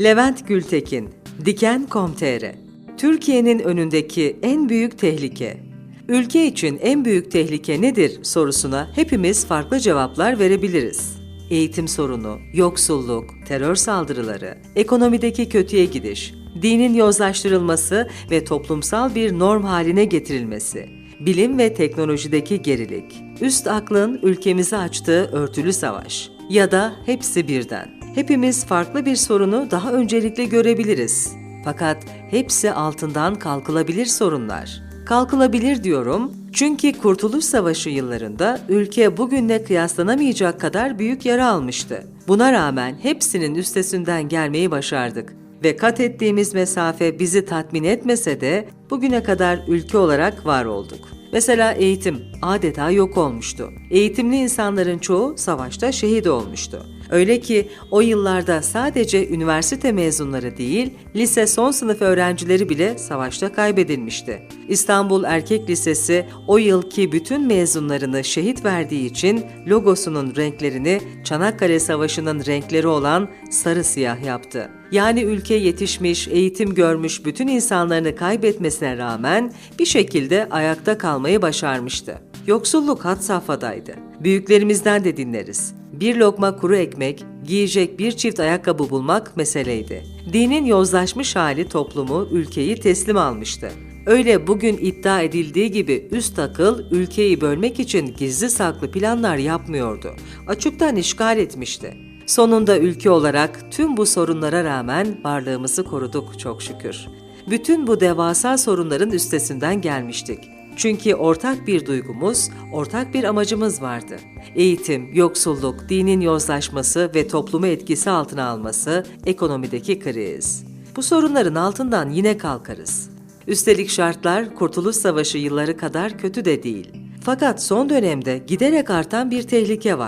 Levent Gültekin, Diken.com.tr Türkiye'nin önündeki en büyük tehlike. Ülke için en büyük tehlike nedir sorusuna hepimiz farklı cevaplar verebiliriz. Eğitim sorunu, yoksulluk, terör saldırıları, ekonomideki kötüye gidiş, dinin yozlaştırılması ve toplumsal bir norm haline getirilmesi, bilim ve teknolojideki gerilik, üst aklın ülkemizi açtığı örtülü savaş ya da hepsi birden. Hepimiz farklı bir sorunu daha öncelikle görebiliriz. Fakat hepsi altından kalkılabilir sorunlar. Kalkılabilir diyorum çünkü Kurtuluş Savaşı yıllarında ülke bugünle kıyaslanamayacak kadar büyük yara almıştı. Buna rağmen hepsinin üstesinden gelmeyi başardık ve kat ettiğimiz mesafe bizi tatmin etmese de bugüne kadar ülke olarak var olduk. Mesela eğitim adeta yok olmuştu. Eğitimli insanların çoğu savaşta şehit olmuştu. Öyle ki o yıllarda sadece üniversite mezunları değil, lise son sınıf öğrencileri bile savaşta kaybedilmişti. İstanbul Erkek Lisesi o yılki bütün mezunlarını şehit verdiği için logosunun renklerini Çanakkale Savaşı'nın renkleri olan sarı siyah yaptı. Yani ülke yetişmiş, eğitim görmüş bütün insanlarını kaybetmesine rağmen bir şekilde ayakta kalmayı başarmıştı. Yoksulluk had safhadaydı. Büyüklerimizden de dinleriz. Bir lokma kuru ekmek, giyecek bir çift ayakkabı bulmak meseleydi. Dinin yozlaşmış hali toplumu, ülkeyi teslim almıştı. Öyle bugün iddia edildiği gibi üst akıl ülkeyi bölmek için gizli saklı planlar yapmıyordu. Açıktan işgal etmişti. Sonunda ülke olarak tüm bu sorunlara rağmen varlığımızı koruduk çok şükür. Bütün bu devasa sorunların üstesinden gelmiştik. Çünkü ortak bir duygumuz, ortak bir amacımız vardı. Eğitim, yoksulluk, dinin yozlaşması ve toplumu etkisi altına alması, ekonomideki kriz. Bu sorunların altından yine kalkarız. Üstelik şartlar Kurtuluş Savaşı yılları kadar kötü de değil. Fakat son dönemde giderek artan bir tehlike var.